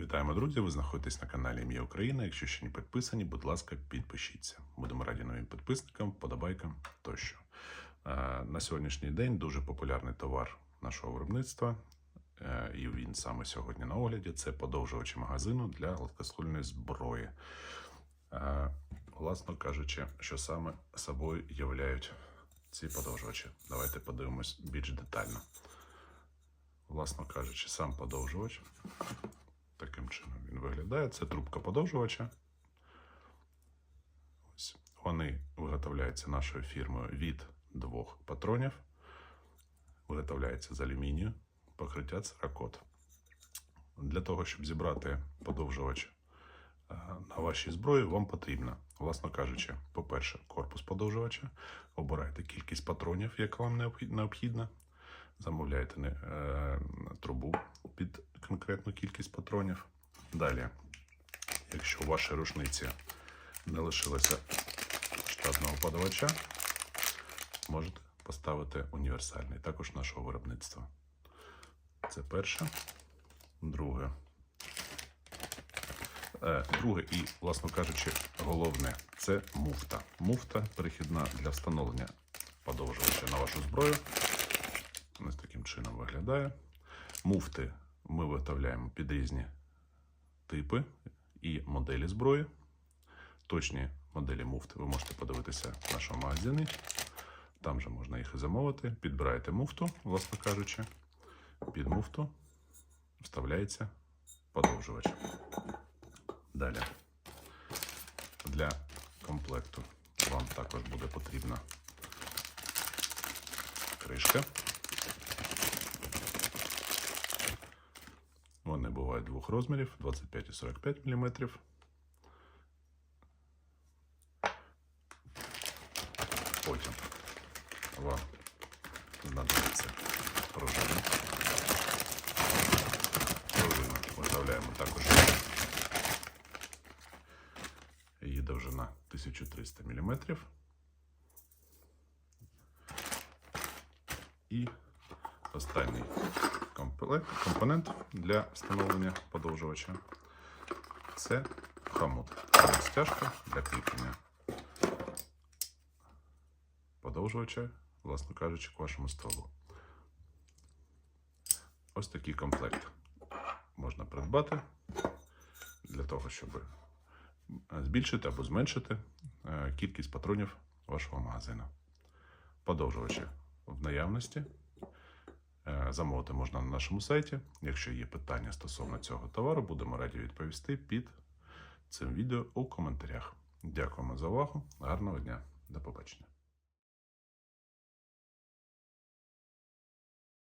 Вітаємо, друзі! Ви знаходитесь на каналі Ім'я Україна. Якщо ще не підписані, будь ласка, підпишіться. Будемо раді новим підписникам, подобайкам тощо. Е, На сьогоднішній день дуже популярний товар нашого виробництва, е, і він саме сьогодні на огляді. Це подовжувачі магазину для гладкоствольної зброї. Е, Власно кажучи, що саме собою являють ці подовжувачі. Давайте подивимось більш детально. Власно кажучи, сам подовжувач таким чином він виглядає. Це трубка подовжувача. Ось. Вони виготовляються нашою фірмою від двох патронів. Виготовляється з алюмінію, покриття церакот. Для того, щоб зібрати подовжувач е, на вашій зброї, вам потрібно, власно кажучи, по-перше, корпус подовжувача. Обирайте кількість патронів, яка вам необхідна. Замовляйте е, трубу під конкретну кількість патронів. Далі, якщо у вашій рушниці не лишилося штатного подавача, можете поставити універсальний, також нашого виробництва. Це перше. Друге. Е, Друге і, власно кажучи, головне це муфта. Муфта перехідна для встановлення подовжувача на вашу зброю. Ось таким чином виглядає. Муфти ми виготовляємо під різні типи і моделі зброї. Точні моделі муфт ви можете подивитися в нашому магазині. Там же можна їх і замовити. Підбираєте муфту, власне кажучи. Під муфту вставляється подовжувач. Далі. Для комплекту вам також буде потрібна кришка. двох розмірів 25 і 45 мм. Потім вам знадобиться пружина. Пружину виготовляємо також. Її довжина 1300 мм. І останній Комплект, компонент для встановлення подовжувача це хомут. Стяжка для кріплення подовжувача, власно кажучи, к вашому столу. Ось такий комплект можна придбати для того, щоб збільшити або зменшити е, кількість патронів вашого магазину. Подовжувачі в наявності. Е, Замовити можна на нашому сайті. Якщо є питання стосовно цього товару, будемо раді відповісти під цим відео у коментарях. Дякуємо за увагу. Гарного дня. До побачення.